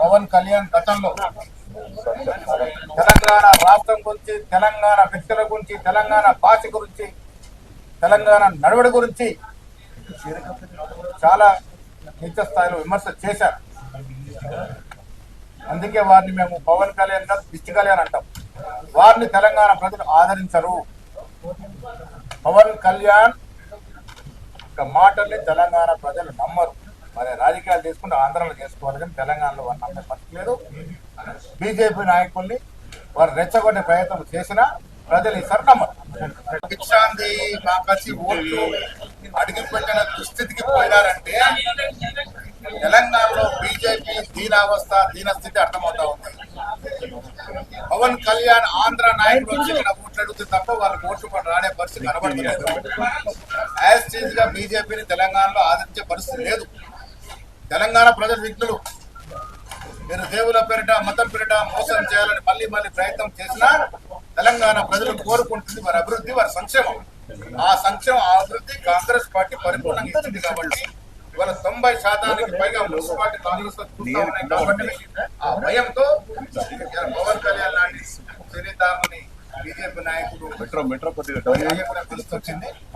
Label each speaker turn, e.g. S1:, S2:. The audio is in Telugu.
S1: పవన్ కళ్యాణ్ గతంలో. తెలంగాణ రాష్ట్రం గురించి తెలంగాణ వ్యక్తుల గురించి తెలంగాణ భాష గురించి తెలంగాణ నడవడి గురించి చాలా నీచ స్థాయిలో విమర్శ చేశారు. అందుకే వారిని మేము పవన్ కళ్యాణ్ గారు దిష్టి కళ్యాణ్ అంటాం. వారిని తెలంగాణ ప్రజలు ఆదరించరు. పవన్ కళ్యాణ్ మాటల్ని తెలంగాణ ప్రజలు నమ్మరు. మరి రాజకీయాలు తీసుకుంటే ఆంధ్రలో చేసుకోవాలి కానీ తెలంగాణలో వారు నమ్మే పట్టలేదు బీజేపీ నాయకుల్ని వారు రెచ్చగొట్టే ప్రయత్నం చేసినా ప్రజలు ఈసారి నమ్మరు. భిక్షాంది మాకసి ఓట్లు అడిగి పెట్టిన దుస్థితికి పోయినారంటే తెలంగాణలో బీజేపీ దీనావస్థ దీనస్థితి అర్థమవుతా ఉంది. పవన్ కళ్యాణ్ ఆంధ్ర నాయకులు వచ్చి ఇక్కడ ఓట్లు అడిగితే తప్ప వాళ్ళకి ఓట్లు కూడా రానే పరిస్థితి కనబడలేదు యాజ్ చీజ్గా బీజేపీని తెలంగాణలో ఆదరించే పరిస్థితి లేదు. తెలంగాణ ప్రజలు విఘ్నులు మీరు దేవుల పేరిట మతం పేరిట మోసం చేయాలని మళ్ళీ మళ్ళీ ప్రయత్నం చేసినా తెలంగాణ ప్రజలు కోరుకుంటుంది వారి అభివృద్ధి వారి సంక్షేమం. ఆ సంక్షేమం ఆ అభివృద్ధి కాంగ్రెస్ పార్టీ పరిపూర్ణంగా ఇచ్చింది కాబట్టి ఇవాళ తొంభై శాతానికి పైగా మున్సిపాలిటీ కాంగ్రెస్ ఉన్నాయి కాబట్టి ఆ భయంతో పవన్ కళ్యాణ్ లాంటి చరిత్రని బీజేపీ నాయకుడు
S2: మెట్రో మెట్రో
S1: పిలుస్తొచ్చింది